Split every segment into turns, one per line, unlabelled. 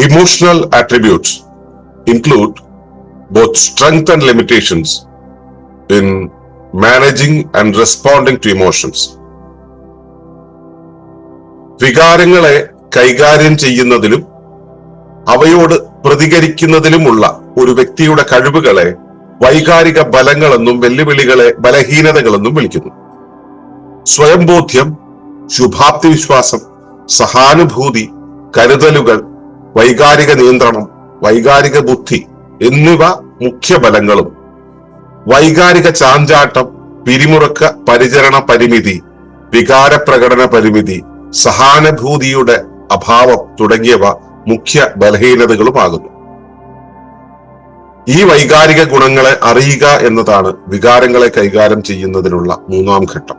Emotional attributes include both strength and limitations in managing and responding to emotions. വികാരങ്ങളെ കൈകാര്യം ചെയ്യുന്നതിലും അവയോട് പ്രതികരിക്കുന്നതിലുമുള്ള ഒരു വ്യക്തിയുടെ കഴിവുകളെ വൈകാരിക ബലങ്ങളെന്നും വെല്ലുവിളികളെ ബലഹീനതകളെന്നും വിളിക്കുന്നു സ്വയംബോധ്യം ശുഭാപ്തി വിശ്വാസം സഹാനുഭൂതി കരുതലുകൾ വൈകാരിക നിയന്ത്രണം വൈകാരിക ബുദ്ധി എന്നിവ മുഖ്യ ബലങ്ങളും. വൈകാരിക ചാഞ്ചാട്ടം പിരിമുറുക്ക പരിചരണ പരിമിതി വികാര പ്രകടന പരിമിതി സഹാനുഭൂതിയുടെ അഭാവം തുടങ്ങിയവ മുഖ്യ ബലഹീനതകളുമാകുന്നു. ഈ വൈകാരിക ഗുണങ്ങളെ അറിയുക എന്നതാണ് വികാരങ്ങളെ കൈകാര്യം ചെയ്യുന്നതിനുള്ള മൂന്നാം ഘട്ടം.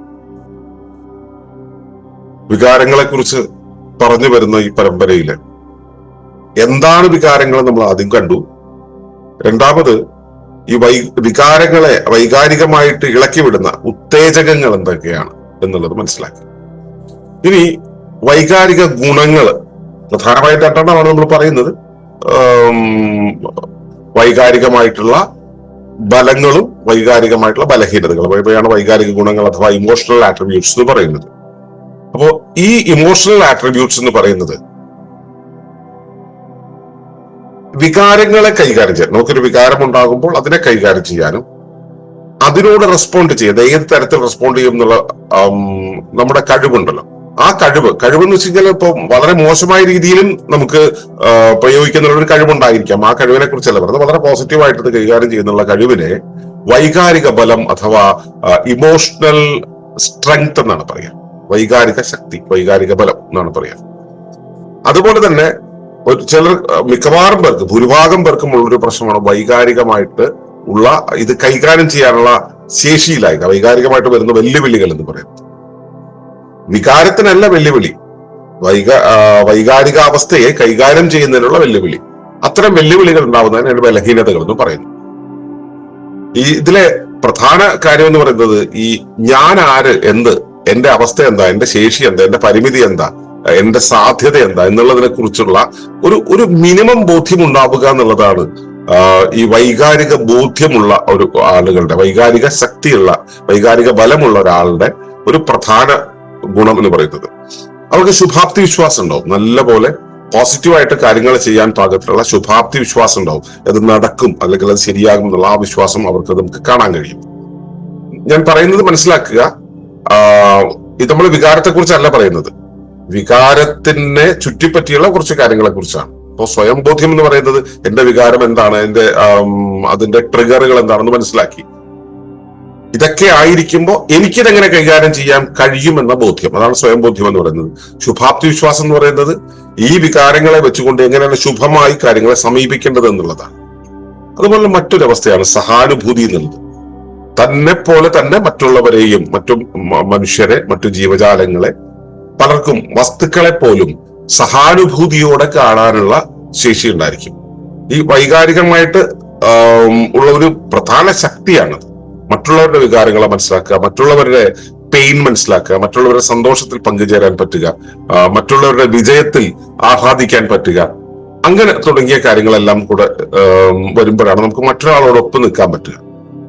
വികാരങ്ങളെ കുറിച്ച് പറഞ്ഞു വരുന്ന ഈ പരമ്പരയിൽ എന്താണ് വികാരങ്ങൾ നമ്മൾ ആദ്യം കണ്ടു. രണ്ടാമത് ഈ വൈ വികാരങ്ങളെ വൈകാരികമായിട്ട് ഇളക്കി വിടുന്ന ഉത്തേജകങ്ങൾ എന്തൊക്കെയാണ് എന്നുള്ളത് മനസ്സിലാക്കി. ഇനി വൈകാരിക ഗുണങ്ങൾ പ്രധാനമായിട്ട് രണ്ടെണ്ണമാണ് നമ്മൾ പറയുന്നത്. വൈകാരികമായിട്ടുള്ള ബലങ്ങളും വൈകാരികമായിട്ടുള്ള ബലഹീനതകളും. ഇവയാണ് വൈകാരിക ഗുണങ്ങൾ അഥവാ ഇമോഷണൽ ആട്രിബ്യൂട്ട്സ് എന്ന് പറയുന്നത്. അപ്പോ ഈ ഇമോഷണൽ ആട്രിബ്യൂട്ട്സ് എന്ന് പറയുന്നത് വികാരങ്ങളെ കൈകാര്യം ചെയ്യാൻ നമുക്കൊരു വികാരം ഉണ്ടാകുമ്പോൾ അതിനെ കൈകാര്യം ചെയ്യാനും അതിനോട് റെസ്പോണ്ട് ചെയ്യുന്നത് ഏത് തരത്തിൽ റെസ്പോണ്ട് ചെയ്യും എന്നുള്ള നമ്മുടെ കഴിവുണ്ടല്ലോ. ആ കഴിവ് കഴിവെന്ന് വെച്ച് കഴിഞ്ഞാൽ ഇപ്പൊ വളരെ മോശമായ രീതിയിലും നമുക്ക് പ്രയോഗിക്കുന്ന ഒരു കഴിവുണ്ടായിരിക്കാം. ആ കഴിവിനെ കുറിച്ചല്ല പറയുന്നത് വളരെ പോസിറ്റീവായിട്ട് കൈകാര്യം ചെയ്യുന്നുള്ള കഴിവിനെ വൈകാരിക ബലം അഥവാ ഇമോഷണൽ സ്ട്രെങ്ത് എന്നാണ് പറയുക. വൈകാരിക ശക്തി വൈകാരിക ബലം എന്നാണ് പറയുക അതുപോലെ തന്നെ ഒരു ചിലർ മിക്കവാറും പേർക്ക് ഭൂരിഭാഗം പേർക്കും ഉള്ളൊരു പ്രശ്നമാണ് വൈകാരികമായിട്ട് ഉള്ള ഇത് കൈകാര്യം ചെയ്യാനുള്ള ശേഷിയിലായിക വൈകാരികമായിട്ട് വരുന്ന വെല്ലുവിളികൾ എന്ന് പറയുന്നത് വികാരത്തിനല്ല വെല്ലുവിളി. വൈകാ വൈകാരിക വൈകാരികാവസ്ഥയെ കൈകാര്യം ചെയ്യുന്നതിനുള്ള വെല്ലുവിളി. അത്തരം വെല്ലുവിളികൾ ഉണ്ടാവുന്നതിനാണ് ബലഹീനതകൾ എന്ന് പറയുന്നു. ഈ ഇതിലെ പ്രധാന കാര്യം എന്ന് പറയുന്നത് ഈ ഞാൻ ആര് എന്ത് എന്റെ അവസ്ഥ എന്താ? എന്റെ ശേഷി എന്താ? എന്റെ പരിമിതി എന്താ? എന്റെ സാധ്യത എന്താ? എന്നുള്ളതിനെ കുറിച്ചുള്ള ഒരു ഒരു മിനിമം ബോധ്യം ഉണ്ടാവുക എന്നുള്ളതാണ് ഈ വൈകാരിക ബോധ്യമുള്ള ഒരു ആളുകളുടെ വൈകാരിക ശക്തിയുള്ള വൈകാരിക ബലമുള്ള ഒരാളുടെ ഒരു പ്രധാന ഗുണം എന്ന് പറയുന്നത്. അവർക്ക് ശുഭാപ്തി വിശ്വാസം ഉണ്ടാവും. നല്ല പോലെ പോസിറ്റീവായിട്ട് കാര്യങ്ങൾ ചെയ്യാൻ പാകത്തിലുള്ള ശുഭാപ്തി വിശ്വാസം ഉണ്ടാവും. അത് നടക്കും അല്ലെങ്കിൽ അത് ശരിയാകും എന്നുള്ള ആ വിശ്വാസം അവർക്ക് നമുക്ക് കാണാൻ കഴിയും. ഞാൻ പറയുന്നത് മനസ്സിലാക്കുക ഇത് നമ്മൾ വികാരത്തെ കുറിച്ചല്ല പറയുന്നത്. വികാരത്തിനെ ചുറ്റിപ്പറ്റിയുള്ള കുറച്ച് കാര്യങ്ങളെ കുറിച്ചാണ് അപ്പോൾ സ്വയം ബോധ്യം എന്ന് പറയുന്നത് എന്റെ വികാരം എന്താണ് എന്റെ അതിന്റെ ട്രിഗറുകൾ എന്താണെന്ന് മനസ്സിലാക്കി. ഇതൊക്കെ ആയിരിക്കുമ്പോൾ എനിക്കിതെങ്ങനെ കൈകാര്യം ചെയ്യാൻ കഴിയുമെന്ന ബോധ്യം. അതാണ് സ്വയം ബോധ്യം എന്ന് പറയുന്നത്. ശുഭാപ്തി വിശ്വാസം എന്ന് പറയുന്നത് ഈ വികാരങ്ങളെ വെച്ചുകൊണ്ട് എങ്ങനെയാണ് ശുഭമായി കാര്യങ്ങളെ സമീപിക്കേണ്ടത് എന്നുള്ളതാണ്. അതുപോലെ മറ്റൊരവസ്ഥയാണ് സഹാനുഭൂതി എന്നുള്ളത്. തന്നെ പോലെ തന്നെ മറ്റുള്ളവരെയും മറ്റു മനുഷ്യരെ മറ്റു ജീവജാലങ്ങളെ പലർക്കും വസ്തുക്കളെ പോലും സഹാനുഭൂതിയോടെ കാണാനുള്ള ശേഷി ഉണ്ടായിരിക്കും. ഈ വൈകാരികമായിട്ട് ഉള്ള ഒരു പ്രധാന ശക്തിയാണത്. മറ്റുള്ളവരുടെ വികാരങ്ങളെ മനസ്സിലാക്കുക മറ്റുള്ളവരുടെ പെയിൻ മനസ്സിലാക്കുക മറ്റുള്ളവരുടെ സന്തോഷത്തിൽ പങ്കുചേരാൻ പറ്റുക മറ്റുള്ളവരുടെ വിജയത്തിൽ ആഹ്ലാദിക്കാൻ പറ്റുക. അങ്ങനെ തുടങ്ങിയ കാര്യങ്ങളെല്ലാം കൂടെ വരുമ്പോഴാണ് നമുക്ക് മറ്റൊരാളോടൊപ്പം നിൽക്കാൻ പറ്റുക.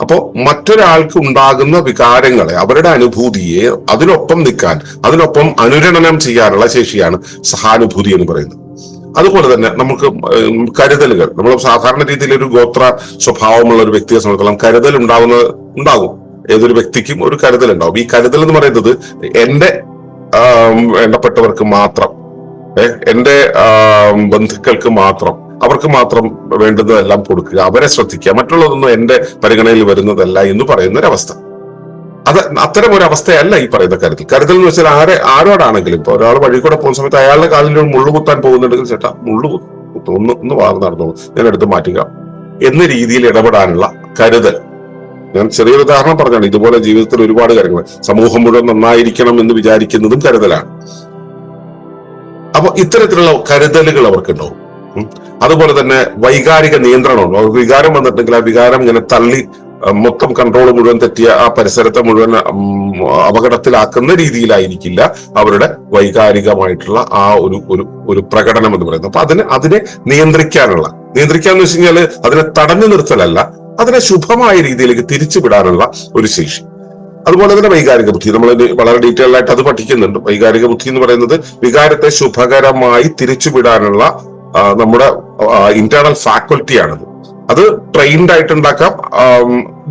അപ്പോ മറ്റൊരാൾക്ക് ഉണ്ടാകുന്ന വികാരങ്ങളെ അവരുടെ അനുഭൂതിയെ അതിനൊപ്പം നിൽക്കാൻ അതിനൊപ്പം അനുരണനം ചെയ്യാനുള്ള ശേഷിയാണ് സഹാനുഭൂതി എന്ന് പറയുന്നത്. അതുപോലെ തന്നെ നമുക്ക് കരുതലുകൾ. നമ്മൾ സാധാരണ രീതിയിൽ ഒരു ഗോത്ര സ്വഭാവമുള്ള ഒരു വ്യക്തിയെ സംബന്ധിച്ചോളം കരുതൽ ഉണ്ടാവുന്ന ഉണ്ടാകും. ഏതൊരു വ്യക്തിക്കും ഒരു കരുതൽ ഉണ്ടാവും. ഈ കരുതൽ എന്ന് പറയുന്നത് എന്റെ വേണ്ടപ്പെട്ടവർക്ക് മാത്രം എന്റെ ബന്ധുക്കൾക്ക് മാത്രം അവർക്ക് മാത്രം വേണ്ടുന്നതെല്ലാം കൊടുക്കുക. അവരെ ശ്രദ്ധിക്കുക. മറ്റുള്ളതൊന്നും എന്റെ പരിഗണനയിൽ വരുന്നതല്ല എന്ന് പറയുന്ന ഒരവസ്ഥ അത് അത്തരം ഒരു അവസ്ഥയല്ല ഈ പറയുന്ന കരുതൽ. കരുതൽ എന്ന് വെച്ചാൽ ആരെ ആരോടാണെങ്കിലും ഇപ്പൊ ഒരാൾ വഴി കൂടെ പോകുന്ന സമയത്ത് അയാളുടെ കാലിൽ മുള്ളു കുത്താൻ പോകുന്നുണ്ടെങ്കിൽ ചേട്ടാ മുള്ളു കുത്തും ഒന്ന് ഒന്ന് നടന്നോളൂ. ഞാൻ എടുത്ത് മാറ്റുക. എന്ന രീതിയിൽ ഇടപെടാനുള്ള കരുതൽ. ഞാൻ ചെറിയൊരു ഉദാഹരണം പറഞ്ഞാണ്. ഇതുപോലെ ജീവിതത്തിൽ ഒരുപാട് കാര്യങ്ങൾ. സമൂഹം മുഴുവൻ നന്നായിരിക്കണം എന്ന് വിചാരിക്കുന്നതും കരുതലാണ്. അപ്പൊ ഇത്തരത്തിലുള്ള കരുതലുകൾ അവർക്കുണ്ടാവും. അതുപോലെ തന്നെ വൈകാരിക നിയന്ത്രണം വികാരം വന്നിട്ടുണ്ടെങ്കിൽ ആ വികാരം ഇങ്ങനെ തള്ളി മൊത്തം കൺട്രോൾ മുഴുവൻ തെറ്റിയ ആ പരിസരത്തെ മുഴുവൻ അപകടത്തിലാക്കുന്ന രീതിയിലായിരിക്കില്ല അവരുടെ വൈകാരികമായിട്ടുള്ള ആ ഒരു ഒരു ഒരു പ്രകടനം എന്ന് പറയുന്നത്. അപ്പൊ അതിന് അതിനെ നിയന്ത്രിക്കാനുള്ള നിയന്ത്രിക്കാന്ന് വെച്ച് കഴിഞ്ഞാൽ അതിനെ തടഞ്ഞു നിർത്തലല്ല അതിനെ ശുഭമായ രീതിയിലേക്ക് തിരിച്ചുവിടാനുള്ള ഒരു ശേഷി. അതുപോലെ തന്നെ വൈകാരിക ബുദ്ധി. നമ്മൾ വളരെ ഡീറ്റെയിൽ ആയിട്ട് അത് പഠിക്കുന്നുണ്ട്. വൈകാരിക ബുദ്ധി എന്ന് പറയുന്നത് വികാരത്തെ ശുഭകരമായി തിരിച്ചുവിടാനുള്ള നമ്മുടെ ഇന്റേണൽ ഫാക്കൽറ്റി ഫാക്കൽറ്റിയാണത് അത് ട്രെയിൻഡ് ആയിട്ട് ഉണ്ടാക്കാം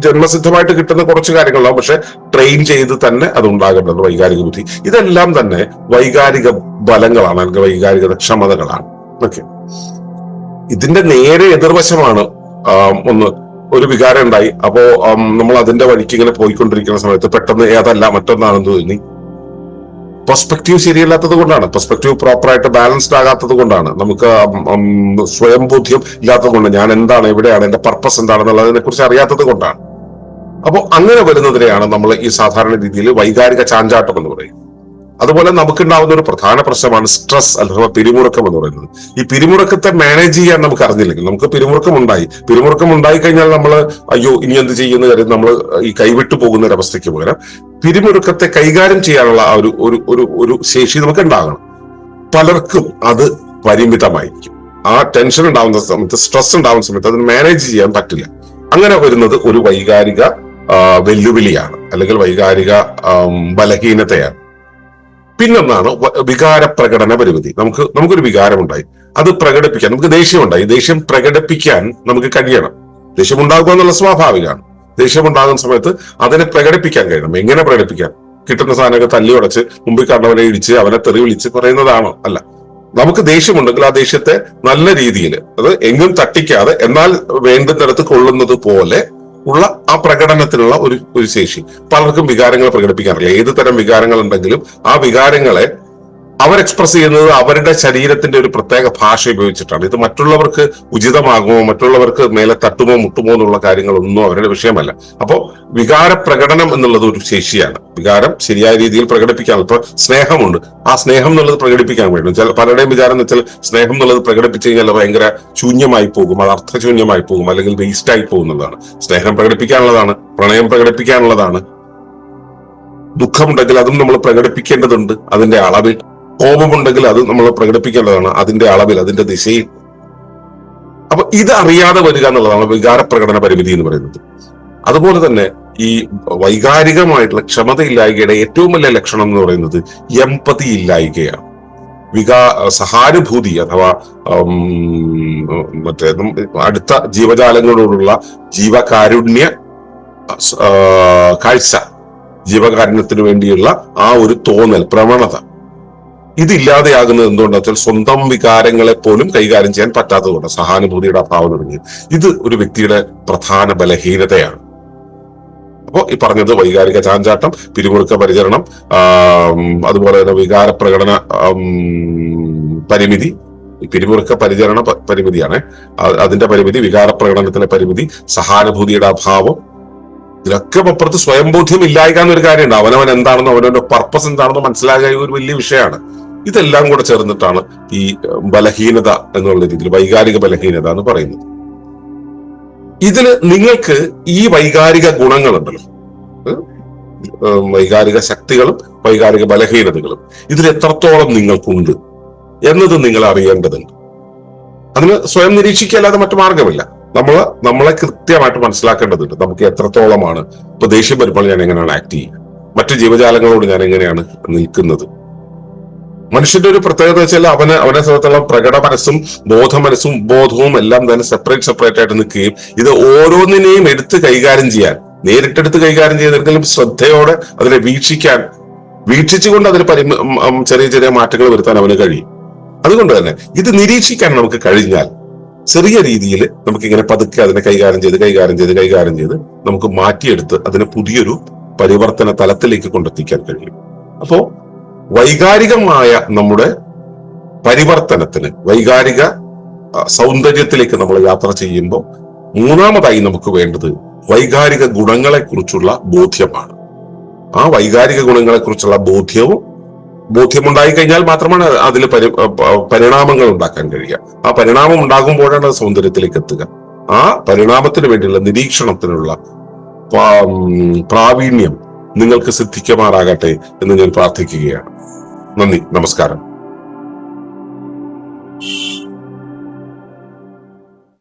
ജന്മസിദ്ധമായിട്ട് കിട്ടുന്ന കുറച്ച് കാര്യങ്ങളുണ്ടാവും. പക്ഷെ ട്രെയിൻ ചെയ്ത് തന്നെ അത് ഉണ്ടാകേണ്ടത് വൈകാരിക ബുദ്ധി. ഇതെല്ലാം തന്നെ വൈകാരിക ബലങ്ങളാണ് അല്ലെങ്കിൽ വൈകാരിക ക്ഷമതകളാണ്. ഓക്കെ. ഇതിന്റെ നേരെ എതിർവശമാണ് ഒന്ന് ഒരു വികാരം ഉണ്ടായി. അപ്പോ നമ്മൾ അതിന്റെ വഴിക്ക് ഇങ്ങനെ പോയിക്കൊണ്ടിരിക്കുന്ന സമയത്ത് പെട്ടെന്ന് ഏതല്ല മറ്റൊന്നാണെന്ന് തോന്നി. പെർസ്പെക്റ്റീവ് ശരിയല്ലാത്തത് കൊണ്ടാണ്. പെർസ്പെക്റ്റീവ് പ്രോപ്പറായിട്ട് ബാലൻസ്ഡ് ആകാത്തത് കൊണ്ടാണ്. നമുക്ക് സ്വയം ബോധ്യം ഇല്ലാത്തത് കൊണ്ട് ഞാൻ എന്താണ് എവിടെയാണ് എന്റെ പർപ്പസ് എന്താണെന്നുള്ളതിനെ കുറിച്ച് അറിയാത്തത് കൊണ്ടാണ്. അപ്പോൾ അങ്ങനെ വരുന്നതിനെയാണ് നമ്മൾ ഈ സാധാരണ രീതിയിൽ വൈകാരിക ചാഞ്ചാട്ടം എന്ന് പറയുന്നത്. അതുപോലെ നമുക്കുണ്ടാവുന്ന ഒരു പ്രധാന പ്രശ്നമാണ് സ്ട്രെസ് അല്ലെങ്കിൽ പിരിമുറുക്കം എന്ന് പറയുന്നത്. ഈ പിരിമുറുക്കത്തെ മാനേജ് ചെയ്യാൻ നമുക്ക് അറിഞ്ഞില്ലെങ്കിൽ നമുക്ക് പിരിമുറുക്കം ഉണ്ടായി. പിരിമുറുക്കം ഉണ്ടായി കഴിഞ്ഞാൽ നമ്മൾ അയ്യോ ഇനി എന്ത് ചെയ്യുന്ന കാര്യം നമ്മൾ ഈ കൈവിട്ടു പോകുന്ന ഒരു അവസ്ഥയ്ക്ക് പകരം പിരിമുറുക്കത്തെ കൈകാര്യം ചെയ്യാനുള്ള ആ ഒരു ഒരു ഒരു ശേഷി നമുക്ക് ഉണ്ടാകണം. പലർക്കും അത് പരിമിതമായിരിക്കും. ആ ടെൻഷൻ ഉണ്ടാവുന്ന സമയത്ത് സ്ട്രെസ് ഉണ്ടാവുന്ന സമയത്ത് അതിന് മാനേജ് ചെയ്യാൻ പറ്റില്ല. അങ്ങനെ വരുന്നത് ഒരു വൈകാരിക വെല്ലുവിളിയാണ്. അല്ലെങ്കിൽ വൈകാരിക ബലഹീനതയാണ്. പിന്നൊന്നാണ് വികാര പ്രകടന പരിമിതി. നമുക്ക് നമുക്കൊരു വികാരം ഉണ്ടായി അത് പ്രകടിപ്പിക്കാൻ നമുക്ക് ദേഷ്യമുണ്ടായി. ദേഷ്യം പ്രകടിപ്പിക്കാൻ നമുക്ക് കഴിയണം. ദേഷ്യം ഉണ്ടാകുക എന്നുള്ള സ്വാഭാവികമാണ്. ദേഷ്യം ഉണ്ടാകുന്ന സമയത്ത് അതിനെ പ്രകടിപ്പിക്കാൻ കഴിയണം. എങ്ങനെ പ്രകടിപ്പിക്കാൻ കിട്ടുന്ന സാധനമൊക്കെ തല്ലി ഉടച്ച് മുമ്പിൽ കണ്ടവനെ ഇടിച്ച് അവനെ തെറി വിളിച്ച് പറയുന്നതാണോ? അല്ല. നമുക്ക് ദേഷ്യമുണ്ടെങ്കിൽ ആ ദേഷ്യത്തെ നല്ല രീതിയിൽ അത് എങ്ങും തട്ടിക്കാതെ എന്നാൽ വേണ്ടുന്നിടത്ത് കൊള്ളുന്നത് പോലെ ഉള്ള ആ പ്രകടനത്തിനുള്ള ഒരു ഒരു ശേഷി. പലർക്കും വികാരങ്ങൾ പ്രകടിപ്പിക്കാറില്ല. ഏത് തരം വികാരങ്ങൾ ഉണ്ടെങ്കിലും ആ വികാരങ്ങളെ അവർ എക്സ്പ്രസ് ചെയ്യുന്നത് അവരുടെ ശരീരത്തിന്റെ ഒരു പ്രത്യേക ഭാഷ ഉപയോഗിച്ചിട്ടാണ്. ഇത് മറ്റുള്ളവർക്ക് ഉചിതമാകുമോ മറ്റുള്ളവർക്ക് മേലെ തട്ടുമോ മുട്ടുമോ എന്നുള്ള കാര്യങ്ങളൊന്നും അവരുടെ വിഷയമല്ല. അപ്പോൾ വികാര പ്രകടനം എന്നുള്ളത് ഒരു ശേഷിയാണ്. വികാരം ശരിയായ രീതിയിൽ പ്രകടിപ്പിക്കാൻ ഇപ്പൊ സ്നേഹമുണ്ട്. ആ സ്നേഹം എന്നുള്ളത് പ്രകടിപ്പിക്കാൻ വേണ്ടി. ചില പലരുടെയും വിചാരം എന്ന് വെച്ചാൽ സ്നേഹം എന്നുള്ളത് പ്രകടിപ്പിച്ചു കഴിഞ്ഞാൽ ഭയങ്കര ശൂന്യമായി പോകും അത് അർത്ഥശൂന്യമായി പോകും അല്ലെങ്കിൽ വേസ്റ്റ് ആയി പോകും എന്നുള്ളതാണ് സ്നേഹം പ്രകടിപ്പിക്കാനുള്ളതാണ് പ്രണയം പ്രകടിപ്പിക്കാനുള്ളതാണ്. ദുഃഖമുണ്ടെങ്കിൽ അതും നമ്മൾ പ്രകടിപ്പിക്കേണ്ടതുണ്ട്. അതിന്റെ അളവിൽ കോപമുണ്ടെങ്കിൽ അത് നമ്മൾ പ്രകടിപ്പിക്കേണ്ടതാണ് അതിന്റെ അളവിൽ അതിന്റെ ദിശയിൽ. അപ്പൊ ഇത് അറിയാതെ വരിക എന്നുള്ളതാണ് വികാര പ്രകടന പരിമിതി എന്ന് പറയുന്നത്. അതുപോലെ തന്നെ ഈ വൈകാരികമായിട്ടുള്ള ക്ഷമതയില്ലായ്കയുടെ ഏറ്റവും വലിയ ലക്ഷണം എന്ന് പറയുന്നത് എമ്പതി ഇല്ലായ്കയാണ്. വികാ സഹാനുഭൂതി അഥവാ മറ്റേ അടുത്ത ജീവജാലങ്ങളോടുള്ള ജീവകാരുണ്യ കാഴ്ച. ജീവകാരുണ്യത്തിന് വേണ്ടിയുള്ള ആ ഒരു തോന്നൽ പ്രവണത. ഇതില്ലാതെയാകുന്നത് എന്തുകൊണ്ടാ വെച്ചാൽ സ്വന്തം വികാരങ്ങളെ പോലും കൈകാര്യം ചെയ്യാൻ പറ്റാത്തതുകൊണ്ട് സഹാനുഭൂതിയുടെ അഭാവം തുടങ്ങി ഇത് ഒരു വ്യക്തിയുടെ പ്രധാന ബലഹീനതയാണ്. അപ്പോൾ ഈ പറഞ്ഞത് വൈകാരിക ചാഞ്ചാട്ടം പിരിമുറുക്ക പരിചരണം അതുപോലെ തന്നെ വികാര പ്രകടന പരിമിതി. പിരിമുറുക്ക പരിചരണ പരിമിതിയാണ്. അതിന്റെ പരിമിതി വികാര പ്രകടനത്തിലെ പരിമിതി സഹാനുഭൂതിയുടെ അഭാവം. ഇതിനൊക്കെ അപ്പുറത്ത് സ്വയംബോധ്യം ഇല്ലായിക്കാന്നൊരു കാര്യമുണ്ട്. അവനവൻ എന്താണെന്നോ അവനവന്റെ പർപ്പസ് എന്താണെന്നോ മനസ്സിലാകുക ഒരു വലിയ വിഷയമാണ്. ഇതെല്ലാം കൂടെ ചേർന്നിട്ടാണ് ഈ ബലഹീനത എന്നുള്ള രീതിയിൽ വൈകാരിക ബലഹീനത എന്ന് പറയുന്നത്. ഇതിന് നിങ്ങൾക്ക് ഈ വൈകാരിക ഗുണങ്ങളുണ്ടല്ലോ. വൈകാരിക ശക്തികളും വൈകാരിക ബലഹീനതകളും ഇതിൽ എത്രത്തോളം നിങ്ങൾക്കുണ്ട് എന്നത് നിങ്ങൾ അറിയേണ്ടതുണ്ട്. അതിന് സ്വയം നിരീക്ഷിക്കല്ലാതെ മറ്റു മാർഗമില്ല നമ്മൾ നമ്മളെ കൃത്യമായിട്ട് മനസ്സിലാക്കേണ്ടതുണ്ട്. നമുക്ക് എത്രത്തോളമാണ് ഇപ്പൊ ദേഷ്യം വരുമ്പോൾ ഞാൻ എങ്ങനെയാണ് ആക്ട് ചെയ്യുക? മറ്റു ജീവജാലങ്ങളോട് ഞാൻ എങ്ങനെയാണ് നിൽക്കുന്നത്? മനുഷ്യന്റെ ഒരു പ്രത്യേകത വെച്ചാൽ അവന് അവനെ സംബന്ധിച്ചുള്ള പ്രകട മനസ്സും ബോധ മനസ്സും ബോധവും എല്ലാം തന്നെ സെപ്പറേറ്റ് സെപ്പറേറ്റ് ആയിട്ട് നിൽക്കുകയും ഇത് ഓരോന്നിനെയും എടുത്ത് കൈകാര്യം ചെയ്യാൻ നേരിട്ടെടുത്ത് കൈകാര്യം ചെയ്തെങ്കിലും ശ്രദ്ധയോടെ അതിനെ വീക്ഷിക്കാൻ വീക്ഷിച്ചുകൊണ്ട് അതിന് ഉം, ചെറിയ ചെറിയ മാറ്റങ്ങൾ വരുത്താൻ അവന് കഴിയും. അതുകൊണ്ട് തന്നെ ഇത് നിരീക്ഷിക്കാൻ നമുക്ക് കഴിഞ്ഞാൽ ചെറിയ രീതിയിൽ നമുക്ക് ഇങ്ങനെ പതുക്കെ അതിനെ കൈകാര്യം ചെയ്ത് കൈകാര്യം ചെയ്ത് കൈകാര്യം ചെയ്ത് നമുക്ക് മാറ്റിയെടുത്ത് അതിനെ പുതിയൊരു പരിവർത്തന തലത്തിലേക്ക് കൊണ്ടെത്തിക്കാൻ കഴിയും. അപ്പോ വൈകാരികമായ നമ്മുടെ പരിവർത്തനത്തിന് വൈകാരിക സൗന്ദര്യത്തിലേക്ക് നമ്മൾ യാത്ര ചെയ്യുമ്പോൾ മൂന്നാമതായി നമുക്ക് വേണ്ടത് വൈകാരിക ഗുണങ്ങളെക്കുറിച്ചുള്ള ബോധ്യമാണ്. ആ വൈകാരിക ഗുണങ്ങളെക്കുറിച്ചുള്ള ബോധ്യവും ബോധ്യമുണ്ടായി കഴിഞ്ഞാൽ മാത്രമാണ് അതിൽ പരി പരിണാമങ്ങൾ ഉണ്ടാക്കാൻ കഴിയുക. ആ പരിണാമം ഉണ്ടാകുമ്പോഴാണ് സൗന്ദര്യത്തിലേക്ക് എത്തുക. ആ പരിണാമത്തിന് വേണ്ടിയുള്ള നിരീക്ഷണത്തിനുള്ള പ്രാവീണ്യം നിങ്ങൾക്ക് സിദ്ധിക്കുമാറാകട്ടെ എന്ന് ഞാൻ പ്രാർത്ഥിക്കുകയാണ്. നന്ദി നമസ്കാരം.